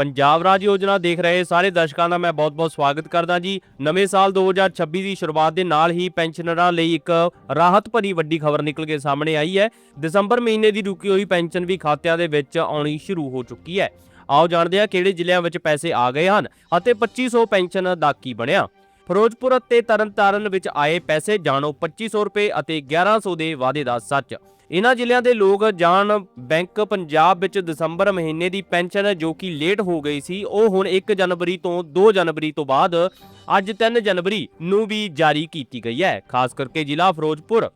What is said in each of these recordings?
ਪੰਜਾਬ ਰਾਜ ਯੋਜਨਾ ਦੇਖ ਰਹੇ ਸਾਰੇ ਦਰਸ਼ਕਾਂ ਦਾ ਮੈਂ ਬਹੁਤ-ਬਹੁਤ ਸਵਾਗਤ ਕਰਦਾ ਜੀ। ਨਵੇਂ ਸਾਲ 2026 ਦੀ ਸ਼ੁਰੂਆਤ ਦੇ ਨਾਲ ਹੀ ਪੈਨਸ਼ਨਰਾਂ ਲਈ ਇੱਕ ਰਾਹਤ ਭਰੀ ਵੱਡੀ ਖਬਰ ਨਿਕਲ ਕੇ ਸਾਹਮਣੇ ਆਈ ਹੈ। ਦਸੰਬਰ ਮਹੀਨੇ ਦੀ ਰੁਕੀ ਹੋਈ ਪੈਨਸ਼ਨ ਵੀ ਖਾਤਿਆਂ ਦੇ ਵਿੱਚ ਆਉਣੀ ਸ਼ੁਰੂ ਹੋ ਚੁੱਕੀ ਹੈ। ਆਓ ਜਾਣਦੇ ਹਾਂ ਕਿਹੜੇ ਜ਼ਿਲ੍ਹਿਆਂ ਵਿੱਚ ਪੈਸੇ ਆ ਗਏ ਹਨ ਅਤੇ 2500 ਪੈਨਸ਼ਨ ਦਾ ਕੀ ਬਣਿਆ। ਫਿਰੋਜ਼ਪੁਰ ਅਤੇ ਤਰਨਤਾਰਨ ਵਿੱਚ ਆਏ ਪੈਸੇ ਜਾਣੋ 2500 ਰੁਪਏ ਅਤੇ 1100 ਦੇ ਵਾਅਦੇ ਦਾ ਸੱਚ। ਇਨ੍ਹਾਂ ਜ਼ਿਲ੍ਹਿਆਂ ਦੇ ਲੋਕ ਜਾਣ ਬੈਂਕ ਪੰਜਾਬ ਵਿੱਚ ਦਸੰਬਰ ਮਹੀਨੇ ਦੀ ਪੈਨਸ਼ਨ ਜੋ ਕਿ ਲੇਟ ਹੋ ਗਈ ਸੀ, ਉਹ ਹੁਣ 1 ਜਨਵਰੀ ਤੋਂ 2 ਜਨਵਰੀ ਤੋਂ ਬਾਅਦ ਅੱਜ 3 ਜਨਵਰੀ ਨੂੰ ਵੀ ਜਾਰੀ ਕੀਤੀ ਗਈ ਹੈ, ਖਾਸ ਕਰਕੇ ਜ਼ਿਲ੍ਹਾ ਫਿਰੋਜ਼ਪੁਰ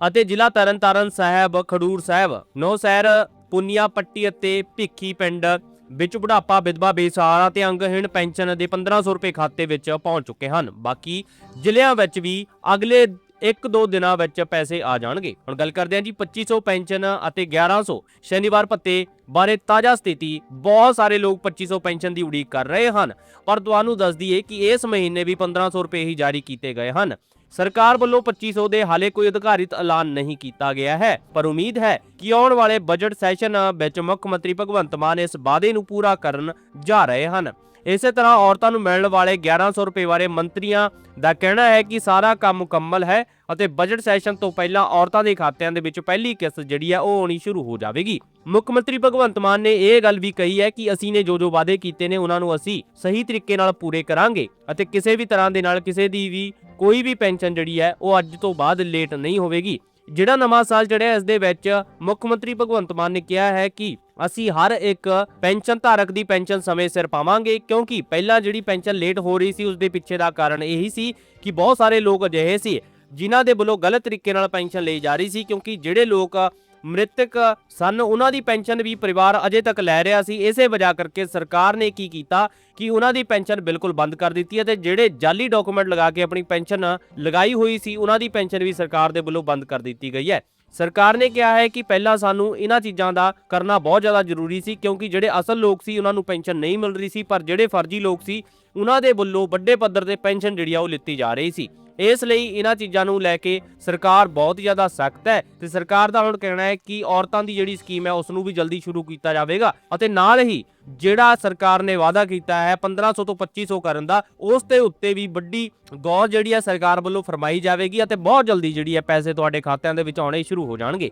ਅਤੇ ਜ਼ਿਲ੍ਹਾ ਤਰਨਤਾਰਨ ਸਾਹਿਬ, ਖਡੂਰ ਸਾਹਿਬ ਨੌਸੈਰ ਪੁੰਨੀਆ ਪੱਟੀ ਅਤੇ ਭਿੱਖੀ ਪਿੰਡ। ਵਿੱਚ ਬੁਢਾਪਾ, ਵਿਧਵਾ, ਬੇਸਹਾਰਾ ਤੇ ਅੰਗਹੀਣ ਪੈਨਸ਼ਨ ਦੇ 1500 ਰੁਪਏ ਖਾਤੇ ਵਿੱਚ ਪਹੁੰਚ ਚੁੱਕੇ ਹਨ। ਬਾਕੀ ਜ਼ਿਲ੍ਹਿਆਂ ਵਿੱਚ ਵੀ ਅਗਲੇ 1-2 ਦਿਨਾਂ ਵਿੱਚ ਪੈਸੇ ਆ ਜਾਣਗੇ। ਹੁਣ ਗੱਲ ਕਰਦੇ ਹਾਂ ਜੀ 2500 ਪੈਨਸ਼ਨ ਅਤੇ 1100 ਸ਼ਨੀਵਾਰ ਭੱਤੇ ਬਾਰੇ ਤਾਜ਼ਾ ਸਥਿਤੀ। ਬਹੁਤ ਸਾਰੇ ਲੋਕ 2500 ਪੈਨਸ਼ਨ ਦੀ ਉਡੀਕ ਕਰ ਰਹੇ ਹਨ। ਪਰ ਤੁਹਾਨੂੰ ਦੱਸ ਦਈਏ ਕਿ ਇਸ ਮਹੀਨੇ ਵੀ 1500 ਰੁਪਏ ਹੀ ਜਾਰੀ ਕੀਤੇ ਗਏ ਹਨ। ਸਰਕਾਰ ਵੱਲੋਂ 2500 ਦੇ ਹਾਲੇ ਕੋਈ ਅਧਿਕਾਰਿਤ ਐਲਾਨ ਨਹੀਂ ਕੀਤਾ ਗਿਆ ਹੈ। ਪਰ ਉਮੀਦ ਹੈ ਕਿ ਆਉਣ ਵਾਲੇ ਬਜਟ ਸੈਸ਼ਨ ਵਿੱਚ ਮੁੱਖ ਮੰਤਰੀ ਭਗਵੰਤ ਮਾਨ ਇਸ ਵਾਅਦੇ ਨੂੰ ਪੂਰਾ ਕਰਨ ਜਾ ਰਹੇ ਹਨ। ਇਸੇ ਤਰ੍ਹਾਂ ਔਰਤਾਂ ਨੂੰ ਮਿਲਣ ਵਾਲੇ 1100 ਰੁਪਏ ਬਾਰੇ ਮੰਤਰੀਆਂ ਦਾ ਕਹਿਣਾ ਹੈ ਕਿ ਸਾਰਾ ਕੰਮ ਮੁਕੰਮਲ ਹੈ ਅਤੇ ਬਜਟ ਸੈਸ਼ਨ ਤੋਂ ਪਹਿਲਾਂ ਔਰਤਾਂ ਦੇ ਖਾਤਿਆਂ ਦੇ ਵਿੱਚ ਪਹਿਲੀ ਕਿਸ਼ਤ ਜਿਹੜੀ ਹੈ ਉਹ ਆਉਣੀ ਸ਼ੁਰੂ ਹੋ ਜਾਵੇਗੀ। ਮੁੱਖ ਮੰਤਰੀ ਭਗਵੰਤ ਮਾਨ ਨੇ ਇਹ ਗੱਲ ਵੀ ਕਹੀ ਹੈ ਕਿ ਅਸੀਂ ਨੇ ਜੋ ਜੋ ਵਾਅਦੇ ਕੀਤੇ ਨੇ ਉਹਨਾਂ ਨੂੰ ਅਸੀਂ ਸਹੀ ਤਰੀਕੇ ਨਾਲ ਪੂਰੇ ਕਰਾਂਗੇ ਅਤੇ ਕਿਸੇ ਵੀ ਤਰ੍ਹਾਂ ਦੇ ਨਾਲ ਕਿਸੇ ਦੀ ਵੀ ਕੋਈ ਵੀ ਪੈਨਸ਼ਨ ਜਿਹੜੀ ਹੈ ਉਹ ਅੱਜ ਤੋਂ ਬਾਅਦ ਲੇਟ ਨਹੀਂ ਹੋਵੇਗੀ। ਜਿਹੜਾ ਨਵਾਂ ਸਾਲ ਚੜਿਆ ਇਸ ਦੇ ਵਿੱਚ ਮੁੱਖ ਮੰਤਰੀ ਭਗਵੰਤ ਮਾਨ ਨੇ ਕਿਹਾ ਹੈ ਕਿ ਅਸੀਂ ਹਰ ਇੱਕ ਪੈਨਸ਼ਨ ਧਾਰਕ ਦੀ ਪੈਨਸ਼ਨ ਸਮੇਂ ਸਿਰ ਪਾਵਾਂਗੇ, ਕਿਉਂਕਿ ਪਹਿਲਾਂ ਜਿਹੜੀ ਪੈਨਸ਼ਨ ਲੇਟ ਹੋ ਰਹੀ ਸੀ ਉਸ ਦੇ ਪਿੱਛੇ ਦਾ ਕਾਰਨ ਇਹੀ ਸੀ ਕਿ ਬਹੁਤ ਸਾਰੇ ਲੋਕ ਅਜਿਹੇ ਸੀ, ਜਿਨ੍ਹਾਂ ਦੇ ਵੱਲੋਂ ਗਲਤ ਤਰੀਕੇ ਨਾਲ ਪੈਨਸ਼ਨ ਲਈ ਜਾ ਰਹੀ ਸੀ, ਕਿਉਂਕਿ ਜਿਹੜੇ ਲੋਕ ਮ੍ਰਿਤਕ ਸਨ, ਉਹਨਾਂ ਦੀ ਪੈਨਸ਼ਨ ਵੀ ਪਰਿਵਾਰ ਅਜੇ ਤੱਕ ਲੈ ਰਿਹਾ ਸੀ। ਇਸੇ ਵਜ੍ਹਾ ਕਰਕੇ ਸਰਕਾਰ ਨੇ ਕੀ ਕੀਤਾ ਕਿ ਉਹਨਾਂ ਦੀ ਪੈਨਸ਼ਨ ਬਿਲਕੁਲ ਬੰਦ ਕਰ ਦਿੱਤੀ ਹੈ ਤੇ ਜਿਹੜੇ ਜਾਲੀ ਡਾਕੂਮੈਂਟ ਲਗਾ ਕੇ ਆਪਣੀ ਪੈਨਸ਼ਨ ਲਗਾਈ ਹੋਈ ਸੀ, ਉਹਨਾਂ ਦੀ ਪੈਨਸ਼ਨ ਵੀ ਸਰਕਾਰ ਦੇ ਵੱਲੋਂ ਬੰਦ ਕਰ ਦਿੱਤੀ ਗਈ ਹੈ। ਸਰਕਾਰ ਨੇ ਕਿਹਾ ਹੈ ਕਿ ਪਹਿਲਾਂ ਸਾਨੂੰ ਇਹਨਾਂ ਚੀਜ਼ਾਂ ਦਾ ਕਰਨਾ ਬਹੁਤ ਜ਼ਿਆਦਾ ਜ਼ਰੂਰੀ ਸੀ, ਕਿਉਂਕਿ ਜਿਹੜੇ ਅਸਲ ਲੋਕ ਸੀ, ਉਹਨਾਂ ਨੂੰ ਪੈਨਸ਼ਨ ਨਹੀਂ ਮਿਲ ਰਹੀ ਸੀ, ਪਰ ਜਿਹੜੇ ਫਰਜ਼ੀ ਲੋਕ ਸੀ, ਉਹਨਾਂ ਦੇ ਵੱਲੋਂ ਵੱਡੇ ਪੱਧਰ ਤੇ ਪੈਨਸ਼ਨ ਜਿਹੜੀ ਆ ਉਹ ਲਿੱਤੀ ਜਾ ਰਹੀ ਸੀ। ਇਸ ਲਈ ਇਹਨਾਂ ਚੀਜ਼ਾਂ ਨੂੰ ਲੈ ਕੇ ਸਰਕਾਰ ਬਹੁਤ ਜ਼ਿਆਦਾ ਸਖਤ ਹੈ ਤੇ ਸਰਕਾਰ ਦਾ ਹੁਣ ਕਹਿਣਾ ਹੈ ਕਿ ਔਰਤਾਂ ਦੀ ਜਿਹੜੀ ਸਕੀਮ ਹੈ ਉਸ ਨੂੰ ਵੀ ਜਲਦੀ ਸ਼ੁਰੂ ਕੀਤਾ ਜਾਵੇਗਾ ਅਤੇ ਨਾਲ ਹੀ ਜਿਹੜਾ ਸਰਕਾਰ ਨੇ ਵਾਅਦਾ ਕੀਤਾ ਹੈ 1500 ਤੋਂ 2500 ਕਰਨ ਦਾ, ਉਸ ਦੇ ਉੱਤੇ ਵੀ ਵੱਡੀ ਗੌਰ ਜਿਹੜੀ ਹੈ ਸਰਕਾਰ ਵੱਲੋਂ ਫਰਮਾਈ ਜਾਵੇਗੀ ਅਤੇ ਬਹੁਤ ਜਲਦੀ ਜਿਹੜੀ ਹੈ ਪੈਸੇ ਤੁਹਾਡੇ ਖਾਤਿਆਂ ਦੇ ਵਿੱਚ ਆਉਣੇ ਸ਼ੁਰੂ ਹੋ ਜਾਣਗੇ।